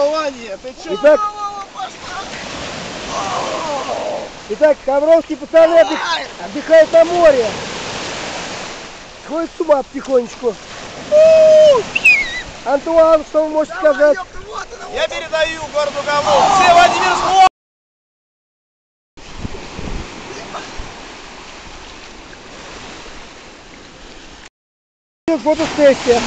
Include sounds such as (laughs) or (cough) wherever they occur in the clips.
плавание. Ты че? Итак, итак, хабаровские пацаны отдых- отдыхают на море. Сходят с ума потихонечку. Антуан, что вы можете сказать? Я передаю городу Галу. Все Владимирск. Фотосессия.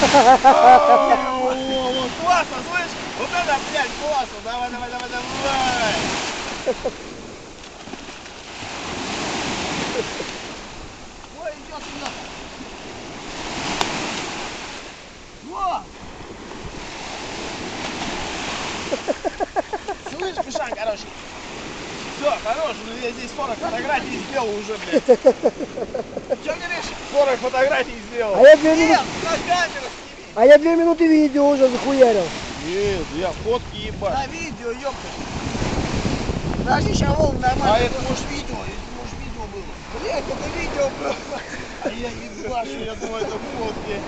Классно, слышь? Вот это, блядь, классно. Давай, давай, давай, давай. Ой, идет сюда. Во! Слышь, Мишань, короче. Все, хорош, ну я здесь 40 фотографий сделал уже, блядь. (laughs) Что говоришь? 40 фотографий сделал. А я две минуты, на камеру сними. а я две минуты видео уже захуярил. Нет, я фотки ебать. На видео, ёпта. Подожди, сейчас волн нормально. А это, может видео, это может видео было. Блять, это видео было. А я ебашу, я думаю, это фотки.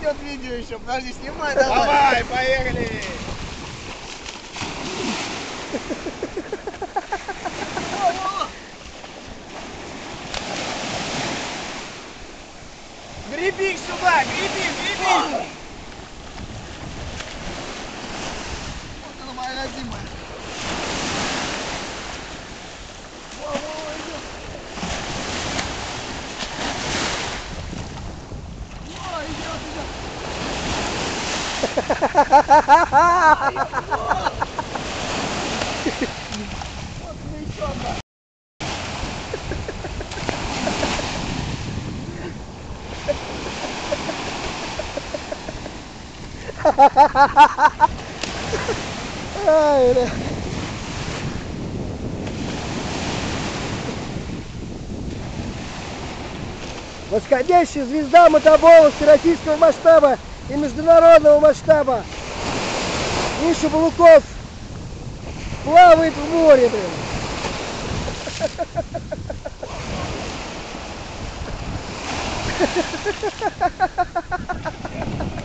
Идет видео еще, подожди, снимай давай. Давай, поехали. Во, во. Греби их сюда, греби, греби. Вот она моя родимая. Во, во, во, идет. Во, идет, идет. Вот мы еще одна. Ай, бля. Восходящая звезда мотобола всероссийского масштаба и международного масштаба. Миша Балуков плавает в море, блин. (laughs)